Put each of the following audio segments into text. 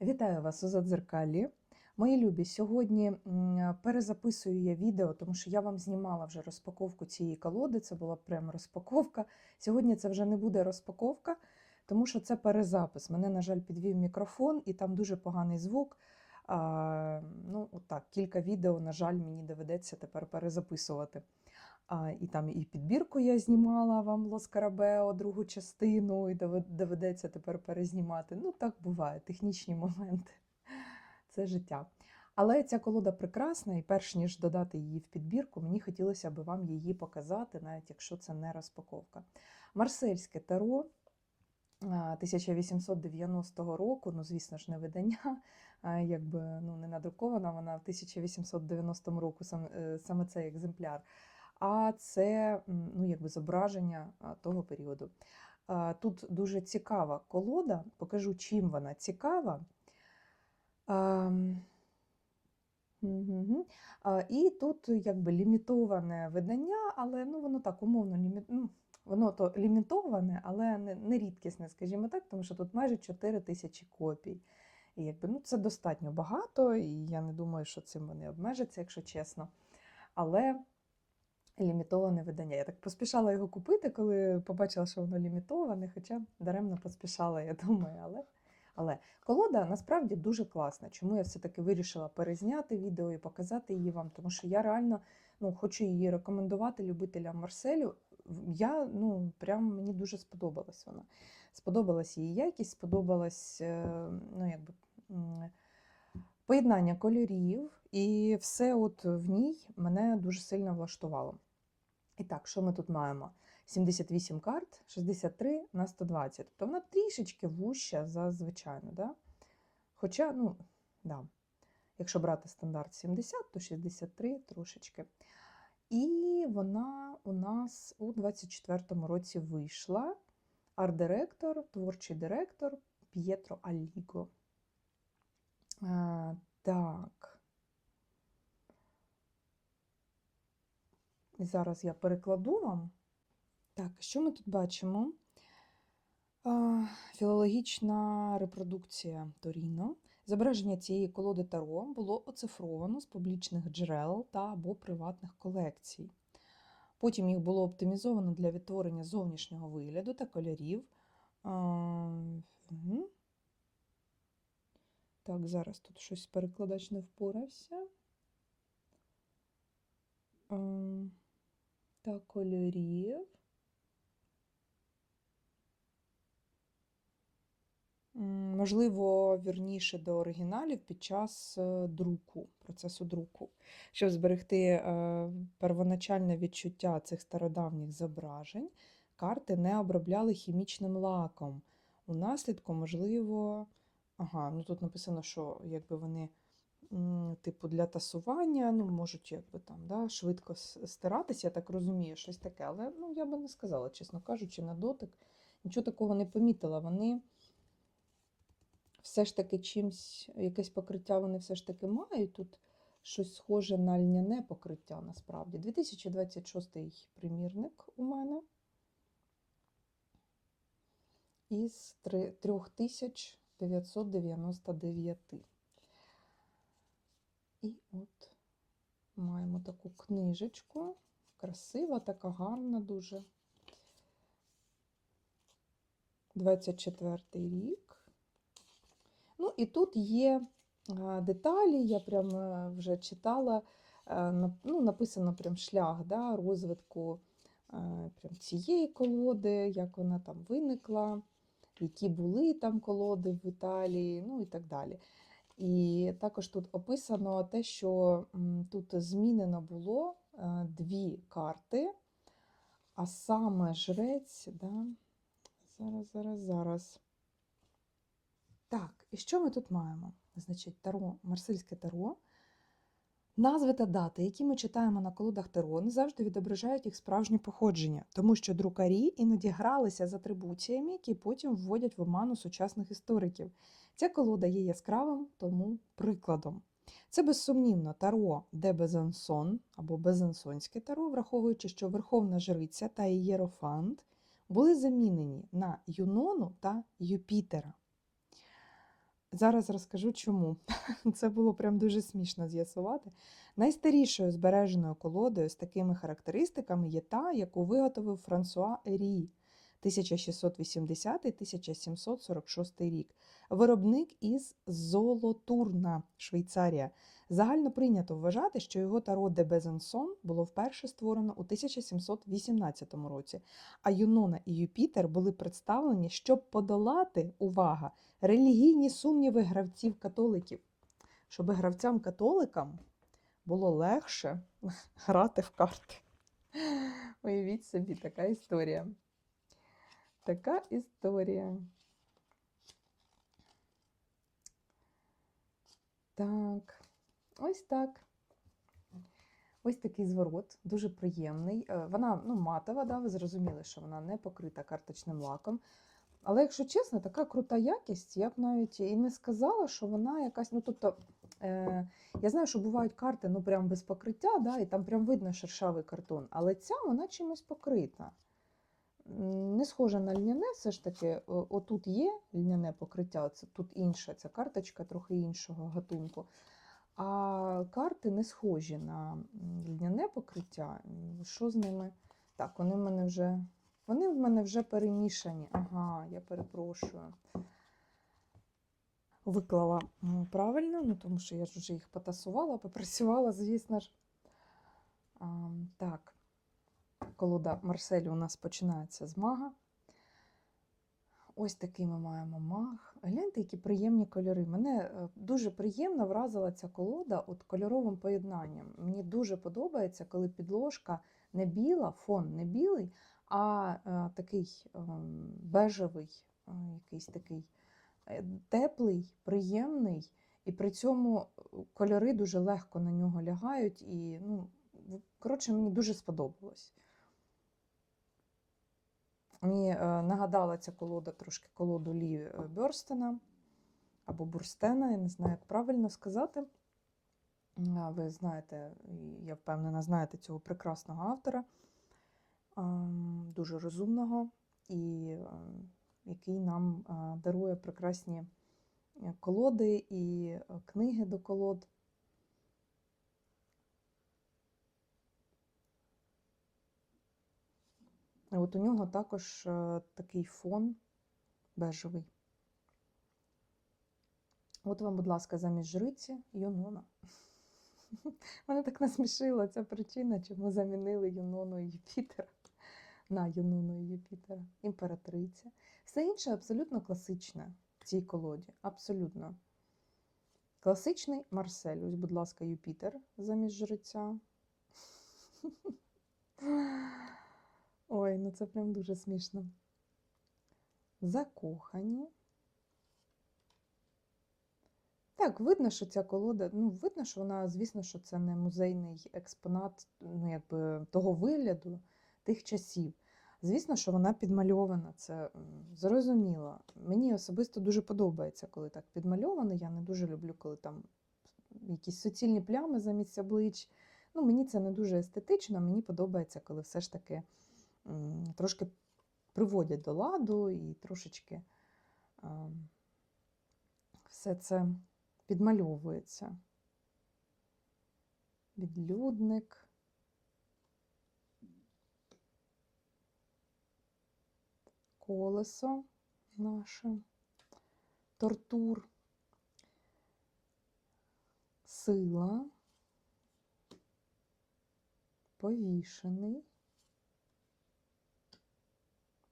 Вітаю вас у Задзеркалі. Мої любі, сьогодні перезаписую я відео, тому що я вам знімала вже розпаковку цієї колоди. Це була прям розпаковка. Сьогодні це вже не буде розпаковка, тому що це перезапис. Мене, на жаль, підвів мікрофон, і там дуже поганий звук. А, ну, отак, кілька відео, на жаль, мені доведеться тепер перезаписувати. А, і там і підбірку я знімала вам Лоскарабео, другу частину, і доведеться тепер перезнімати. Ну, так буває, технічні моменти. Це життя. Але ця колода прекрасна, і перш ніж додати її в підбірку, мені хотілося б вам її показати, навіть якщо це не розпаковка. Марсельське таро 1890 року, ну, звісно ж, не видання, якби ну, не надрукована вона в 1890 року, е, саме цей екземпляр. А це ну, якби зображення того періоду. Тут дуже цікава колода, покажу, чим вона цікава. І тут якби лімітоване видання, але ну, воно так умовно лімі... ну, воно то лімітоване, але не рідкісне, скажімо так, тому що тут майже 4 тисячі копій. І якби, ну, це достатньо багато, і я не думаю, що цим вони обмежаться, якщо чесно. Але лімітоване видання. Я так поспішала його купити, коли побачила, що воно лімітоване, хоча даремно поспішала, я думаю. Але, але колода насправді дуже класна. Чому я все-таки вирішила перезняти відео і показати її вам? Тому що я реально ну, хочу її рекомендувати любителям Марселю. Я ну, прям мені дуже сподобалась вона. Сподобалась її якість, сподобалась е, ну, якби, поєднання кольорів, і все от в ній мене дуже сильно влаштувало. І так, що ми тут маємо? 78 карт, 63 на 120. Тобто вона трішечки вуща за звичайну. Да? Хоча, ну, да. якщо брати стандарт 70, то 63 трошечки. І вона у нас у 24-му році вийшла арт-директор, творчий директор П'єтро Аліго. А, так. І зараз я перекладу вам. Так, що ми тут бачимо? Філологічна репродукція Торіно. Зображення цієї колоди Таро було оцифровано з публічних джерел та або приватних колекцій. Потім їх було оптимізовано для відтворення зовнішнього вигляду та кольорів. Так, зараз тут щось перекладач не впорався. Та кольорів. Можливо, вірніше до оригіналів під час е, друку, процесу друку, щоб зберегти е, первоначальне відчуття цих стародавніх зображень, карти не обробляли хімічним лаком. У наслідку, можливо, ага, ну тут написано, що якби вони, типу, для тасування, ну, можуть якби там, да, швидко стиратися, я так розумію, щось таке. Але ну, я би не сказала, чесно кажучи, на дотик. Нічого такого не помітила. Вони все ж таки чимсь, якесь покриття вони все ж таки мають. Тут щось схоже на льняне покриття насправді. 2026 примірник у мене із 3999. І от маємо таку книжечку. Красива, така гарна дуже. 24 рік. Ну, і тут є деталі, я прям е, вже читала, е, ну, написано прям шлях да, розвитку е, прям цієї колоди, як вона там виникла, які були там колоди в Італії, ну і так далі. І також тут описано те, що тут змінено було е, дві карти, а саме жрець, да, зараз, зараз, зараз. Так, і що ми тут маємо? Значить, таро, марсельське таро. Назви та дати, які ми читаємо на колодах таро, не завжди відображають їх справжнє походження, тому що друкарі іноді гралися з атрибуціями, які потім вводять в оману сучасних істориків. Ця колода є яскравим тому прикладом. Це безсумнівно таро де Безансон або Безансонське таро, враховуючи, що Верховна Жриця та Єрофант були замінені на Юнону та Юпітера. Зараз розкажу чому. Це було прям дуже смішно з'ясувати. Найстарішою збереженою колодою з такими характеристиками є та, яку виготовив Франсуа Ері 1680-1746 рік. Виробник із Золотурна, Швейцарія. Загально прийнято вважати, що його таро де Безансон було вперше створено у 1718 році, а Юнона і Юпітер були представлені, щоб подолати, увага, релігійні сумніви гравців-католиків, щоб гравцям-католикам було легше грати в карти. Уявіть собі, така історія. Така історія. Так, ось так. Ось такий зворот, дуже приємний. Е, Вона ну, матова, да, ви зрозуміли, що вона не покрита карточним лаком. Але, якщо чесно, така крута якість, я б навіть і не сказала, що вона якась. Ну, тобто, е, я знаю, що бувають карти ну, прям без покриття, да, і там прям видно шершавий картон, але ця вона чимось покрита. Не схожа на льняне, все ж таки, отут є льняне покриття, це тут інша, ця карточка трохи іншого гатунку. А карти не схожі на льняне покриття. Що з ними? Так, вони в мене вже. Вони в мене вже перемішані. Ага, я перепрошую. Виклала правильно, ну тому що я ж вже їх потасувала, попрацювала, звісно ж. А, так, колода Марселі у нас починається з мага. Ось такий ми маємо маг. Гляньте, які приємні кольори. Мене е, дуже приємно вразила ця колода от кольоровим поєднанням. Мені дуже подобається, коли підложка не біла, фон не білий, а е, такий ем, бежевий, е, якийсь такий теплий, приємний, і при цьому кольори дуже легко на нього лягають. І, ну, коротше, мені дуже сподобалось. Мені е, нагадала ця колода трошки колоду Лі е, Бьорстена або Бурстена, я не знаю, як правильно сказати. Ви знаєте, я впевнена, знаєте цього прекрасного автора, дуже розумного, і ем, який нам е, дарує прекрасні е, колоди і е, книги до колод. От у нього також е, такий фон бежевий. От вам, будь ласка, замість жриці Юнона. Мене так насмішила ця причина, чому замінили Юнону і Юпітера на Юнону і Юпітера. Імператриця. Все інше абсолютно класичне в цій колоді. Абсолютно. Класичний Марсель. Ось, будь ласка, Юпітер замість жриця. Ой, ну це прям дуже смішно. Закохані. Так, видно, що ця колода, ну, видно, що вона, звісно, що це не музейний експонат, ну, якби того вигляду, тих часів. Звісно, що вона підмальована, це зрозуміло. Мені особисто дуже подобається, коли так підмальовано. Я не дуже люблю, коли там якісь суцільні плями замість облич. Ну, мені це не дуже естетично, мені подобається, коли все ж таки трошки приводять до ладу і трошечки все це підмальовується. Відлюдник. Колесо наше, тортур, сила, повішений,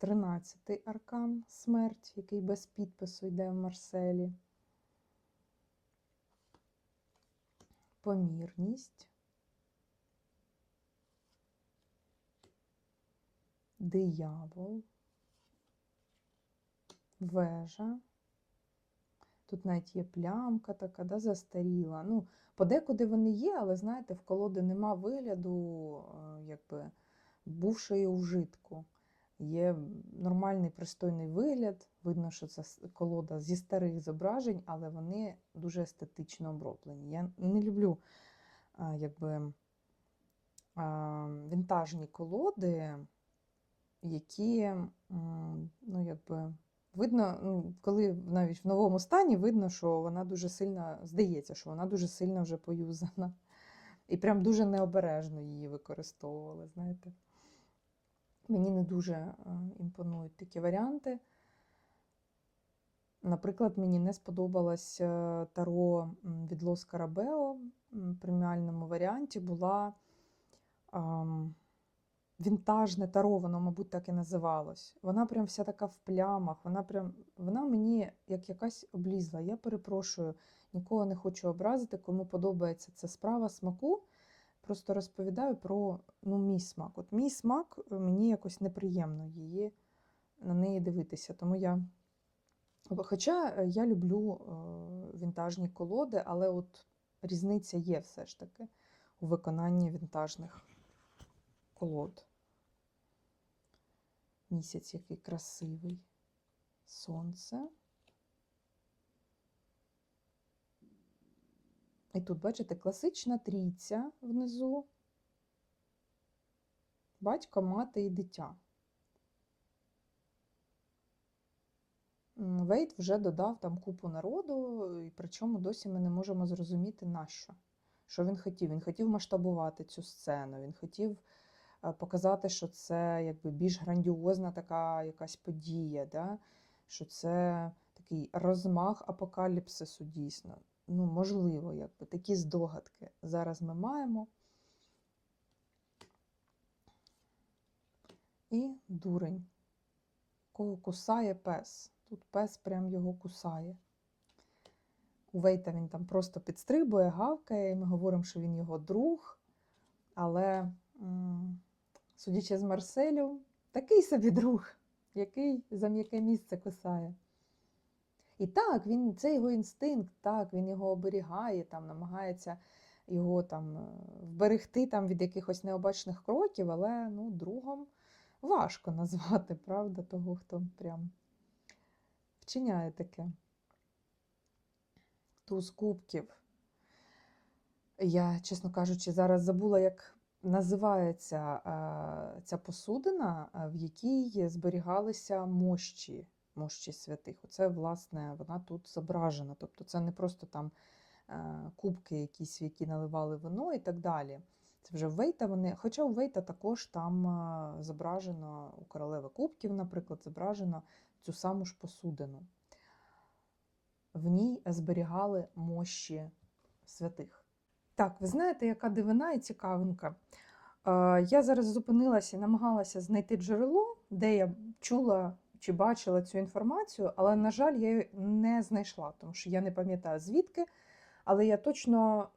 тринадцятий аркан смерть, який без підпису йде в Марселі. Помірність, диявол, вежа. Тут навіть є плямка така, да, застаріла. Ну, подекуди вони є, але знаєте, в колоди нема вигляду, е, якби бувшої ужитку. Є нормальний пристойний вигляд. Видно, що це колода зі старих зображень, але вони дуже естетично оброблені. Я не люблю а, якби, а, вінтажні колоди, які ну, якби, видно, ну, коли навіть в новому стані видно, що вона дуже сильно, здається, що вона дуже сильно вже поюзана. І прям дуже необережно її використовували, знаєте. Мені не дуже е, імпонують такі варіанти. Наприклад, мені не сподобалось е, таро від Лос Карабео в преміальному варіанті була вінтажне таро, воно, мабуть, так і називалось. Вона прям вся така в плямах, вона прям вона мені як якась облізла. Я перепрошую, нікого не хочу образити, кому подобається ця справа смаку. Просто розповідаю про ну, мій смак. От мій смак е, мені якось неприємно її на неї дивитися. Тому я. Хоча е, я люблю е, вінтажні колоди, але от різниця є все ж таки у виконанні вінтажних колод. Місяць який красивий. Сонце. І тут, бачите, класична трійця внизу. Батько, мати і дитя. Вейт вже додав там купу народу, і причому досі ми не можемо зрозуміти нащо. Що він хотів? Він хотів масштабувати цю сцену, він хотів е, показати, що це якби більш грандіозна така якась подія, да? що це такий розмах апокаліпсису дійсно. Ну, можливо, якби такі здогадки зараз ми маємо. І дурень, кого кусає пес. Тут пес прям його кусає. У Вейта він там просто підстрибує, гавкає, і ми говоримо, що він його друг. Але, судячи з Марселю, такий собі друг, який за м'яке місце кусає. І так, він, це його інстинкт, так, він його оберігає, там, намагається його там, е, вберегти там, від якихось необачних кроків, але ну, другом важко назвати, правда, того, хто прям вчиняє таке. Туз кубків. Я, чесно кажучи, зараз забула, як називається е, ця посудина, е, в якій зберігалися мощі, мощі святих. Оце, власне, вона тут зображена. Тобто це не просто там е, кубки, якісь, в які наливали вино і так далі. Це вже Вейта вони, хоча у Вейта також там е, зображено у королеви кубків, наприклад, зображено цю саму ж посудину. В ній зберігали мощі святих. Так, ви знаєте, яка дивина і цікавинка. Е, Я зараз зупинилася і намагалася знайти джерело, де я чула чи бачила цю інформацію, але, на жаль, я її не знайшла, тому що я не пам'ятаю звідки, але я точно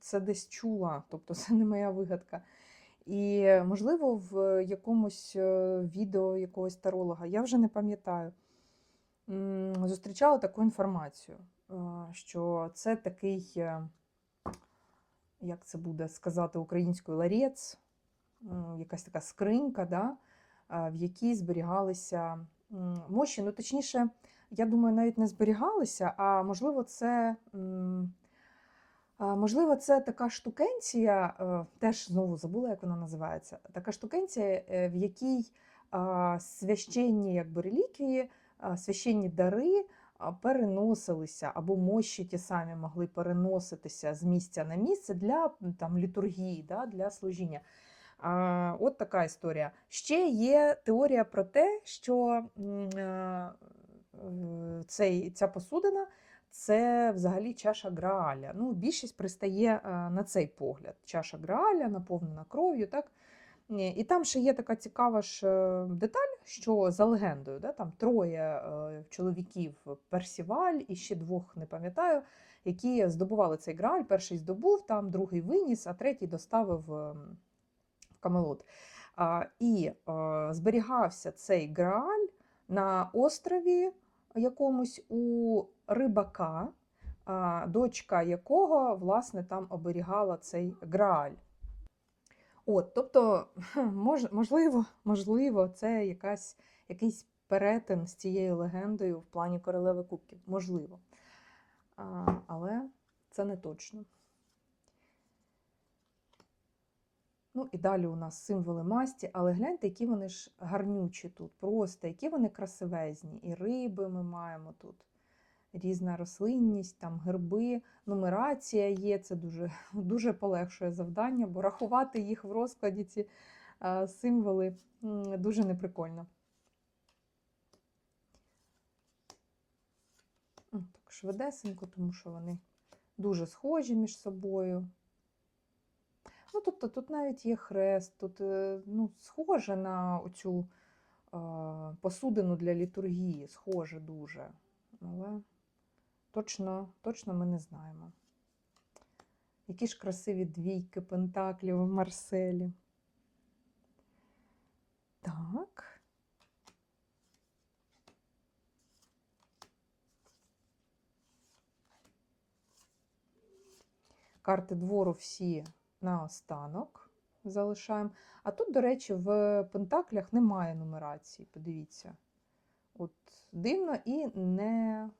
це десь чула, тобто це не моя вигадка. І, можливо, в якомусь е, відео якогось таролога, я вже не пам'ятаю, зустрічала таку інформацію, е, що це такий, е, як це буде сказати українською, ларець, якась така скринька, да, в якій зберігалися мощі. Ну, точніше, я думаю, навіть не зберігалися, а можливо, це. Можливо, це така штукенція, е, теж знову забула, як вона називається. Така штукенція, е, в якій священні якби, реліквії, священні дари переносилися, або мощі ті самі могли переноситися з місця на місце для там, літургії, да, для служіння. А, От така історія. Ще є теорія про те, що е, цей, ця посудина це взагалі чаша Грааля. Ну, більшість пристає е, на цей погляд. Чаша Грааля наповнена кров'ю. так? І там ще є така цікава ж е, деталь, що за легендою, да, там троє чоловіків Персіваль і ще двох не пам'ятаю, які здобували цей Грааль. Перший здобув, там другий виніс, а третій доставив е, в Камелот. І зберігався цей Грааль на острові якомусь у рибака, дочка якого власне там оберігала цей Грааль. От, тобто, мож, можливо, можливо, це якась, якийсь перетин з цією легендою в плані королеви кубків. Можливо. А, але це не точно. Ну і далі у нас символи масті, але гляньте, які вони ж гарнючі тут, просто які вони красивезні. І риби ми маємо тут. Різна рослинність, там герби, нумерація є. Це дуже, дуже полегшує завдання, бо рахувати їх в розкладі ці а, символи дуже неприкольно. Так швидесенько, тому що вони дуже схожі між собою. Ну, тобто тут навіть є хрест, тут е, ну, схоже на оцю е, посудину для літургії, схоже дуже. Але точно, точно ми не знаємо. Які ж красиві двійки пентаклів в Марселі. Так. Карти двору всі на останок залишаємо. А тут, до речі, в пентаклях немає нумерації. Подивіться. От дивно і не,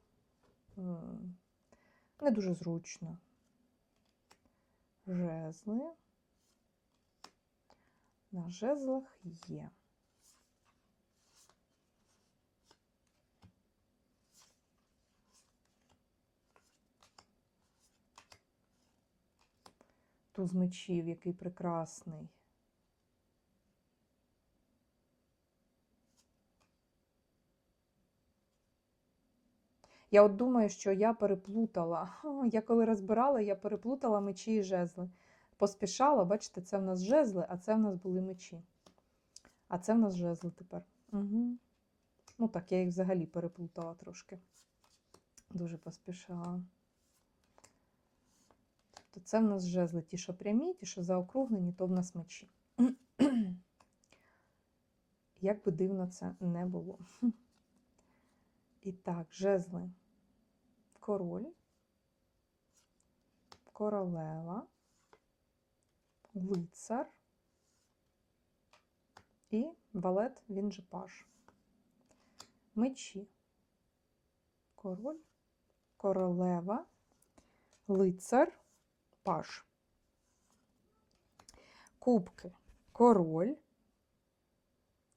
не дуже зручно. Жезли. На жезлах є. Туз мечів, який прекрасний. Я от думаю, що я переплутала. Я коли розбирала, я переплутала мечі і жезли. Поспішала, бачите, це в нас жезли, а це в нас були мечі. А це в нас жезли тепер. Угу. Ну так, я їх взагалі переплутала трошки. Дуже поспішала. Тобто це в нас жезли ті, що прямі, ті, що заокруглені, то в нас мечі. Як би дивно це не було. І так, жезли. Король, королева, лицар і валет, він же паж. Мечі. Король, королева, лицар, паж. Кубки. Король.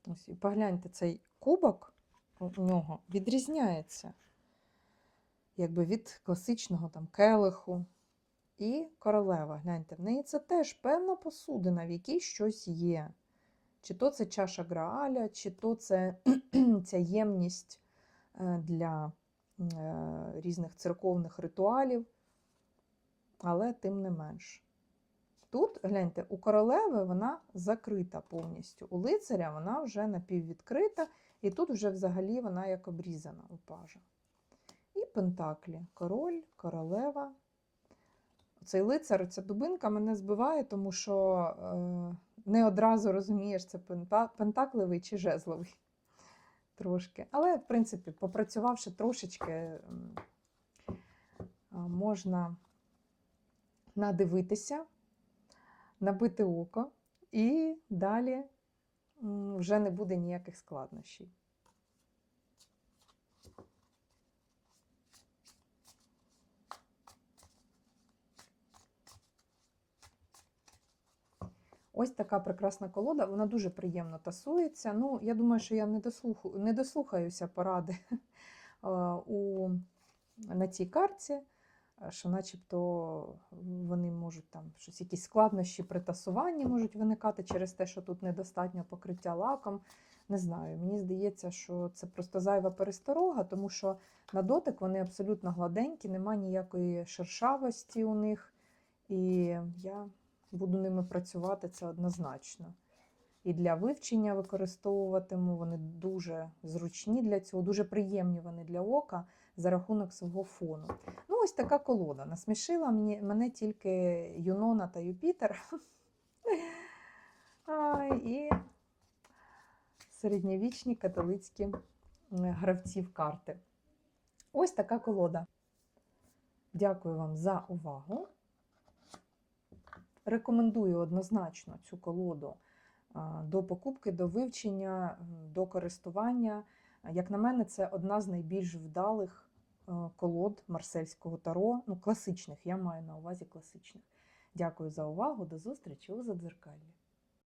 Ось, погляньте, цей кубок у нього відрізняється якби від класичного там келиху. І королева, гляньте, в неї це теж певна посудина, в якій щось є. Чи то це чаша Грааля, чи то це ця ємність е, для е, різних церковних ритуалів, але тим не менш. Тут, гляньте, у королеви вона закрита повністю. У лицаря вона вже напіввідкрита, і тут вже взагалі вона як обрізана у пажа. І пентаклі. Король, королева. Цей лицар, ця дубинка мене збиває, тому що е, не одразу розумієш, це пентакливий чи жезловий. Трошки. Але, в принципі, попрацювавши трошечки, можна надивитися, набити око, і далі вже не буде ніяких складнощів. Ось така прекрасна колода, вона дуже приємно тасується. Ну, я думаю, що я не дослухаю, не дослухаюся поради у, на цій карті, що начебто вони можуть там щось, якісь складнощі при тасуванні можуть виникати через те, що тут недостатньо покриття лаком. Не знаю, мені здається, що це просто зайва пересторога, тому що на дотик вони абсолютно гладенькі, нема ніякої шершавості у них. І я буду ними працювати, це однозначно. І для вивчення використовуватиму, вони дуже зручні для цього, дуже приємні вони для ока за рахунок свого фону. Ну, ось така колода. Насмішила мені, мене тільки Юнона та Юпітер. І середньовічні католицькі гравці в карти. Ось така колода. Дякую вам за увагу. Рекомендую однозначно цю колоду до покупки, до вивчення, до користування. Як на мене, це одна з найбільш вдалих колод марсельського таро, ну, класичних, я маю на увазі класичних. Дякую за увагу, до зустрічі у задзеркаллі.